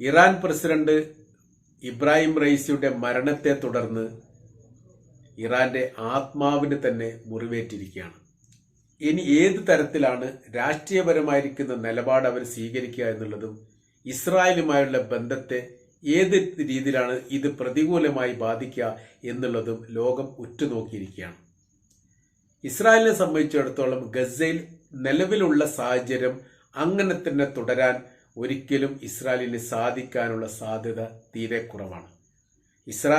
Iran president Ibrahim റൈസിയുടെ മരണത്തെ തുടർന്ന് ഇറാന്റെ ആത്മാവിന് തന്നെ മുറിവേറ്റിരിക്കുകയാണ്. ഇനി ഏത് തരത്തിലാണ് രാഷ്ട്രീയപരമായിരിക്കുന്ന നിലപാട് അവർ സ്വീകരിക്കുക എന്നുള്ളതും ഇസ്രായേലുമായുള്ള ബന്ധത്തെ ഏത് രീതിയിലാണ് ഇത് പ്രതികൂലമായി ബാധിക്കുക എന്നുള്ളതും ലോകം ഉറ്റുനോക്കിയിരിക്കുകയാണ്. ഇസ്രായേലിനെ സംബന്ധിച്ചിടത്തോളം ഗസയിൽ നിലവിലുള്ള സാഹചര്യം അങ്ങനെ തന്നെ തുടരാൻ ഒരിക്കലും ഇസ്രായേലിന് സാധിക്കാനുള്ള സാധ്യത തീരെ കുറവാണ്. ഇസ്രാ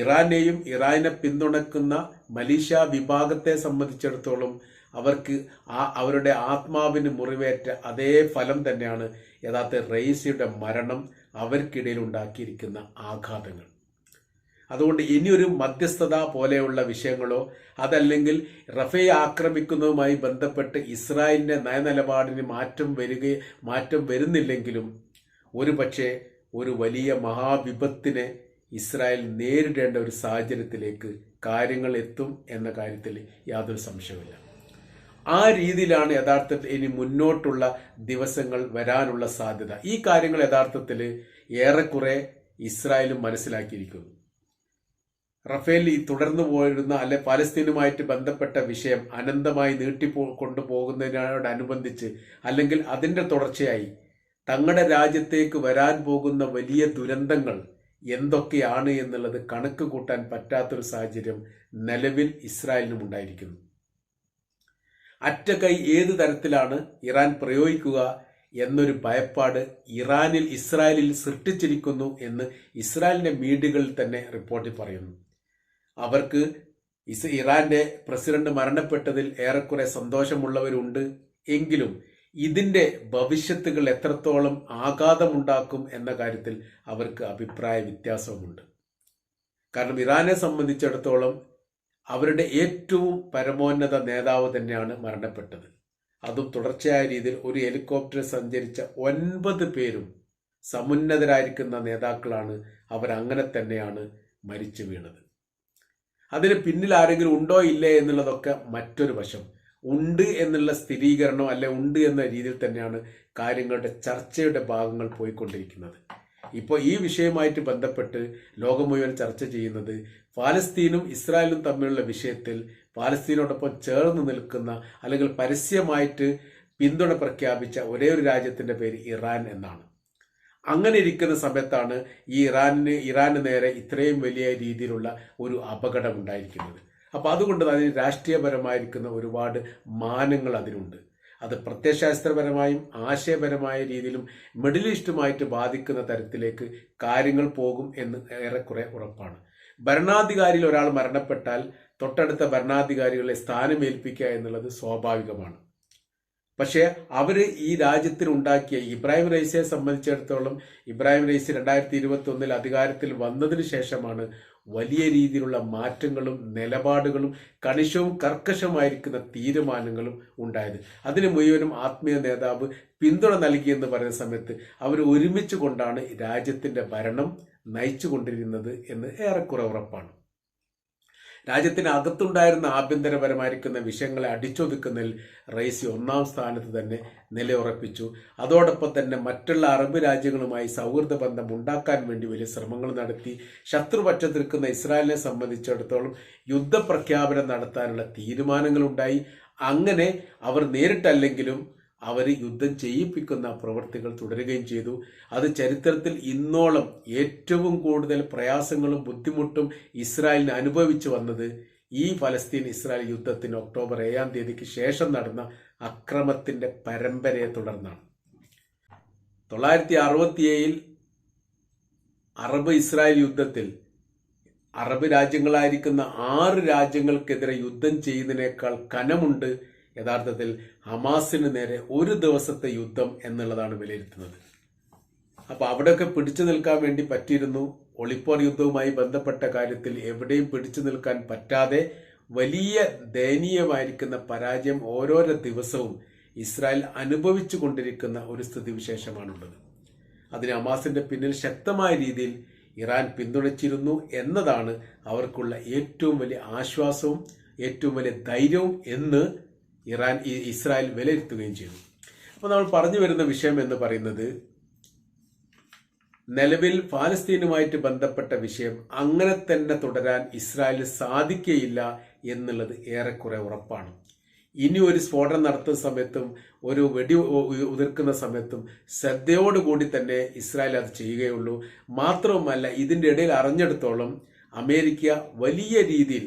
ഇറാനെയും ഇറാനെ പിന്തുണക്കുന്ന മലീഷ്യ വിഭാഗത്തെ സംബന്ധിച്ചിടത്തോളം അവർക്ക് ആ അവരുടെ ആത്മാവിന് മുറിവേറ്റ അതേ ഫലം തന്നെയാണ് യഥാർത്ഥ റെയ്സിയുടെ മരണം അവർക്കിടയിൽ ഉണ്ടാക്കിയിരിക്കുന്ന ആഘാതങ്ങൾ. അതുകൊണ്ട് ഇനിയൊരു മധ്യസ്ഥത പോലെയുള്ള വിഷയങ്ങളോ അതല്ലെങ്കിൽ റഫേ ആക്രമിക്കുന്നതുമായി ബന്ധപ്പെട്ട് ഇസ്രായേലിന്റെ നയനിലപാടിന് മാറ്റം വരിക മാറ്റം വരുന്നില്ലെങ്കിലും ഒരു പക്ഷേ ഒരു വലിയ മഹാവിപത്തിനെ ഇസ്രായേൽ നേരിടേണ്ട ഒരു സാഹചര്യത്തിലേക്ക് കാര്യങ്ങൾ എത്തും എന്ന കാര്യത്തിൽ യാതൊരു സംശയമില്ല ആ രീതിയിലാണ് യഥാർത്ഥത്തിൽ ഇനി മുന്നോട്ടുള്ള ദിവസങ്ങൾ വരാനുള്ള സാധ്യത. ഈ കാര്യങ്ങൾ യഥാർത്ഥത്തിൽ ഏറെക്കുറെ ഇസ്രായേലും മനസ്സിലാക്കിയിരിക്കുന്നു. റഫേൽ ഈ തുടർന്നു പോയിരുന്ന അല്ലെ പാലസ്തീനുമായിട്ട് ബന്ധപ്പെട്ട വിഷയം അനന്തമായി നീട്ടിപ്പോ കൊണ്ടുപോകുന്നതിനോടനുബന്ധിച്ച് അല്ലെങ്കിൽ അതിന്റെ തുടർച്ചയായി തങ്ങളുടെ രാജ്യത്തേക്ക് വരാൻ പോകുന്ന വലിയ ദുരന്തങ്ങൾ എന്തൊക്കെയാണ് എന്നുള്ളത് കണക്ക് കൂട്ടാൻ പറ്റാത്തൊരു സാഹചര്യം നിലവിൽ ഇസ്രായേലിനും ഉണ്ടായിരിക്കുന്നു. അറ്റകൈ ഏത് തരത്തിലാണ് ഇറാൻ പ്രയോഗിക്കുക എന്നൊരു ഭയപ്പാട് ഇറാനിൽ ഇസ്രായേലിൽ സൃഷ്ടിച്ചിരിക്കുന്നു എന്ന് ഇസ്രായേലിന്റെ മീഡിയകളിൽ തന്നെ റിപ്പോർട്ടിൽ പറയുന്നു. അവർക്ക് ഇസ് ഇറാന്റെ പ്രസിഡന്റ് മരണപ്പെട്ടതിൽ ഏറെക്കുറെ സന്തോഷമുള്ളവരുണ്ട്. എങ്കിലും ഇതിന്റെ ഭവിഷ്യത്തുകൾ എത്രത്തോളം ആഘാതമുണ്ടാക്കും എന്ന കാര്യത്തിൽ അവർക്ക് അഭിപ്രായ വ്യത്യാസവുമുണ്ട്. കാരണം ഇറാനെ സംബന്ധിച്ചിടത്തോളം അവരുടെ ഏറ്റവും പരമോന്നത നേതാവ് തന്നെയാണ് മരണപ്പെട്ടത്. അതും തുടർച്ചയായ രീതിയിൽ ഒരു ഹെലികോപ്റ്റർ സഞ്ചരിച്ച ഒൻപത് പേരും സമുന്നതരായിരിക്കുന്ന നേതാക്കളാണ് അവർ അങ്ങനെ തന്നെയാണ് മരിച്ചു വീണത്. അതിന് പിന്നിൽ ആരെങ്കിലും ഉണ്ടോ ഇല്ലേ എന്നുള്ളതൊക്കെ മറ്റൊരു വശം. ഉണ്ട് എന്നുള്ള സ്ഥിരീകരണം അല്ലെ ഉണ്ട് എന്ന രീതിയിൽ തന്നെയാണ് കാര്യങ്ങളുടെ ചർച്ചയുടെ ഭാഗങ്ങൾ പോയിക്കൊണ്ടിരിക്കുന്നത്. ഇപ്പോൾ ഈ വിഷയവുമായിട്ട് ബന്ധപ്പെട്ട് ലോകം മുഴുവൻ ചർച്ച ചെയ്യുന്നത് പാലസ്തീനും ഇസ്രായേലും തമ്മിലുള്ള വിഷയത്തിൽ പാലസ്തീനോടൊപ്പം ചേർന്ന് നിൽക്കുന്ന അല്ലെങ്കിൽ പരസ്യമായിട്ട് പിന്തുണ പ്രഖ്യാപിച്ച ഒരേ ഒരു രാജ്യത്തിന്റെ പേര് ഇറാൻ എന്നാണ്. അങ്ങനെ ഇരിക്കുന്ന സമയത്താണ് ഈ ഇറാനിന് ഇറാന് നേരെ ഇത്രയും വലിയ രീതിയിലുള്ള ഒരു അപകടം ഉണ്ടായിരിക്കുന്നത് അപ്പോൾ അതുകൊണ്ട് അതിന് രാഷ്ട്രീയപരമായിരിക്കുന്ന ഒരുപാട് മാനങ്ങൾ അതിനുണ്ട്. അത് പ്രത്യയശാസ്ത്രപരമായും ആശയപരമായ രീതിയിലും മിഡിൽ ഈസ്റ്റുമായിട്ട് ബാധിക്കുന്ന തരത്തിലേക്ക് കാര്യങ്ങൾ പോകും എന്ന് ഏറെക്കുറെ ഉറപ്പാണ്. ഭരണാധികാരിയിൽ ഒരാൾ മരണപ്പെട്ടാൽ തൊട്ടടുത്ത ഭരണാധികാരികളെ സ്ഥാനമേൽപ്പിക്കുക എന്നുള്ളത് സ്വാഭാവികമാണ്. പക്ഷേ അവർ ഈ രാജ്യത്തിൽ ഉണ്ടാക്കിയ ഇബ്രാഹിം റൈസിയെ സംബന്ധിച്ചിടത്തോളം ഇബ്രാഹിം റൈസി രണ്ടായിരത്തി ഇരുപത്തി ഒന്നിൽ അധികാരത്തിൽ വന്നതിന് ശേഷമാണ് വലിയ രീതിയിലുള്ള മാറ്റങ്ങളും നിലപാടുകളും കണിശവും കർക്കശമായിരിക്കുന്ന തീരുമാനങ്ങളും ഉണ്ടായത്. അതിന് മുഴുവനും ആത്മീയ നേതാവ് പിന്തുണ നൽകിയെന്ന് പറയുന്ന സമയത്ത് അവർ ഒരുമിച്ച് കൊണ്ടാണ് രാജ്യത്തിന്റെ ഭരണം നയിച്ചു എന്ന് ഏറെക്കുറെ ഉറപ്പാണ്. രാജ്യത്തിന് അകത്തുണ്ടായിരുന്ന ആഭ്യന്തരപരമായിരിക്കുന്ന വിഷയങ്ങളെ അടിച്ചൊതുക്കുന്നതിൽ റൈസി ഒന്നാം സ്ഥാനത്ത് തന്നെ നിലയുറപ്പിച്ചു. അതോടൊപ്പം തന്നെ മറ്റുള്ള അറബ് രാജ്യങ്ങളുമായി സൗഹൃദ ബന്ധം ഉണ്ടാക്കാൻ വേണ്ടി വലിയ ശ്രമങ്ങൾ നടത്തി. ശത്രുപക്ഷത്തിരിക്കുന്ന ഇസ്രായേലിനെ സംബന്ധിച്ചിടത്തോളം യുദ്ധപ്രഖ്യാപനം നടത്താനുള്ള തീരുമാനങ്ങളുണ്ടായി. അങ്ങനെ അവർ നേരിട്ടല്ലെങ്കിലും അവർ യുദ്ധം ചെയ്യിപ്പിക്കുന്ന പ്രവൃത്തികൾ തുടരുകയും ചെയ്തു. അത് ചരിത്രത്തിൽ ഇന്നോളം ഏറ്റവും കൂടുതൽ പ്രയാസങ്ങളും ബുദ്ധിമുട്ടും ഇസ്രായേലിന് അനുഭവിച്ചു വന്നത് ഈ ഫലസ്തീൻ ഇസ്രായേൽ യുദ്ധത്തിന് ഒക്ടോബർ ഏഴാം തീയതിക്ക് ശേഷം നടന്ന അക്രമത്തിന്റെ പരമ്പരയെ തുടർന്നാണ്. തൊള്ളായിരത്തി അറുപത്തിയേഴിൽ അറബ് ഇസ്രായേൽ യുദ്ധത്തിൽ അറബ് രാജ്യങ്ങളായിരിക്കുന്ന ആറ് രാജ്യങ്ങൾക്കെതിരെ യുദ്ധം ചെയ്യുന്നതിനേക്കാൾ കനമുണ്ട് യഥാർത്ഥത്തിൽ ഹമാസിന് നേരെ ഒരു ദിവസത്തെ യുദ്ധം എന്നുള്ളതാണ് വിലയിരുത്തുന്നത്. അപ്പൊ അവിടെയൊക്കെ പിടിച്ചു നിൽക്കാൻ വേണ്ടി പറ്റിയിരുന്നു. ഒളിപ്പോർ യുദ്ധവുമായി ബന്ധപ്പെട്ട കാര്യത്തിൽ എവിടെയും പിടിച്ചു നിൽക്കാൻ പറ്റാതെ വലിയ ദയനീയമായിരിക്കുന്ന പരാജയം ഓരോരോ ദിവസവും ഇസ്രായേൽ അനുഭവിച്ചു കൊണ്ടിരിക്കുന്ന ഒരു സ്ഥിതിവിശേഷമാണുള്ളത്. അതിന് ഹമാസിന്റെ പിന്നിൽ ശക്തമായ രീതിയിൽ ഇറാൻ പിന്തുണച്ചിരുന്നു എന്നതാണ് അവർക്കുള്ള ഏറ്റവും വലിയ ആശ്വാസവും ഏറ്റവും വലിയ ധൈര്യവും എന്ന് ഇറാൻ ഇസ്രായേൽ വിലയിരുത്തുകയും ചെയ്തു. അപ്പോൾ നമ്മൾ പറഞ്ഞു വരുന്ന വിഷയം എന്ന് പറയുന്നത് നിലവിൽ ഫാലസ്തീനുമായിട്ട് ബന്ധപ്പെട്ട വിഷയം അങ്ങനെ തന്നെ തുടരാൻ ഇസ്രായേലിന് സാധിക്കുകയില്ല എന്നുള്ളത് ഏറെക്കുറെ ഉറപ്പാണ്. ഇനി ഒരു സ്ഫോടനം നടത്തുന്ന സമയത്തും ഒരു വെടി ഉതിർക്കുന്ന സമയത്തും ശ്രദ്ധയോടുകൂടി തന്നെ ഇസ്രായേൽ അത് ചെയ്യുകയുള്ളൂ. മാത്രവുമല്ല ഇതിന്റെ ഇടയിൽ അറിഞ്ഞെടുത്തോളം അമേരിക്ക വലിയ രീതിയിൽ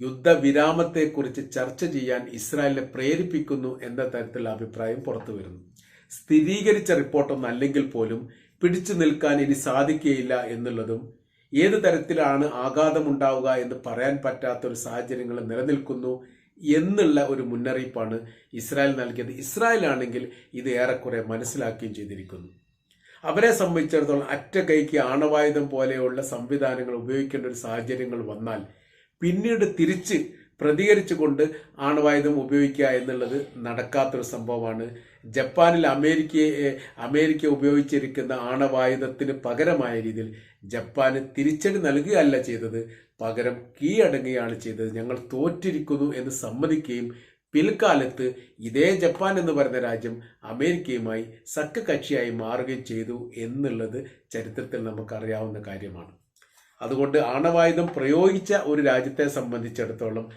യുദ്ധവിരാമത്തെക്കുറിച്ച് ചർച്ച ചെയ്യാൻ ഇസ്രായേലിനെ പ്രേരിപ്പിക്കുന്നു എന്ന തരത്തിലുള്ള അഭിപ്രായം പുറത്തു വരുന്നു സ്ഥിരീകരിച്ച റിപ്പോർട്ടൊന്നും അല്ലെങ്കിൽ പോലും പിടിച്ചു നിൽക്കാൻ ഇനി സാധിക്കുകയില്ല എന്നുള്ളതും ഏത് തരത്തിലാണ് ആഘാതമുണ്ടാവുക എന്ന് പറയാൻ പറ്റാത്ത ഒരു സാഹചര്യങ്ങൾ നിലനിൽക്കുന്നു എന്നുള്ള ഒരു മുന്നറിയിപ്പാണ് ഇസ്രായേൽ നൽകിയത്. ഇസ്രായേൽ ആണെങ്കിൽ ഇത് ഏറെക്കുറെ മനസ്സിലാക്കുകയും ചെയ്തിരിക്കുന്നു. അവരെ സംബന്ധിച്ചിടത്തോളം അറ്റ കൈക്ക് ആണവായുധം പോലെയുള്ള സംവിധാനങ്ങൾ ഉപയോഗിക്കേണ്ട ഒരു സാഹചര്യങ്ങൾ വന്നാൽ പിന്നീട് തിരിച്ച് പ്രതികരിച്ചുകൊണ്ട് ആണവായുധം ഉപയോഗിക്കുക എന്നുള്ളത് നടക്കാത്തൊരു സംഭവമാണ്. ജപ്പാനിൽ അമേരിക്കയെ അമേരിക്ക ഉപയോഗിച്ചിരിക്കുന്ന ആണവായുധത്തിന് പകരമായ രീതിയിൽ ജപ്പാന് തിരിച്ചടി നൽകുകയല്ല ചെയ്തത്. പകരം കീഴടങ്ങുകയാണ് ചെയ്തത്. ഞങ്ങൾ തോറ്റിരിക്കുന്നു എന്ന് സമ്മതിക്കുകയും പിൽക്കാലത്ത് ഇതേ ജപ്പാൻ എന്ന് പറയുന്ന രാജ്യം അമേരിക്കയുമായി സഖ്യകക്ഷിയായി മാറുകയും ചെയ്തു എന്നുള്ളത് ചരിത്രത്തിൽ നമുക്കറിയാവുന്ന കാര്യമാണ്. അതുകൊണ്ട് ആണവായുധം പ്രയോഗിച്ച ഒരു രാജ്യത്തെ സംബന്ധിച്ചിടത്തോളം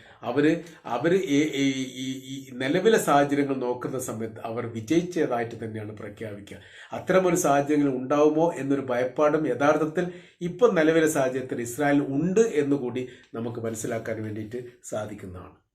ഈ- ഈ- ഈ നിലവിലെ സാഹചര്യങ്ങൾ നോക്കുന്ന സമയത്ത് അവർ വിജയിച്ചതായിട്ട് തന്നെയാണ് പ്രഖ്യാപിക്കുക. അത്തരമൊരു സാഹചര്യങ്ങൾ ഉണ്ടാവുമോ എന്നൊരു ഭയപ്പാടും യഥാർത്ഥത്തിൽ ഇപ്പം നിലവിലെ സാഹചര്യത്തിൽ ഇസ്രായേൽ ഉണ്ട് എന്നുകൂടി നമുക്ക് മനസ്സിലാക്കാൻ വേണ്ടിയിട്ട് സാധിക്കുന്നതാണ്.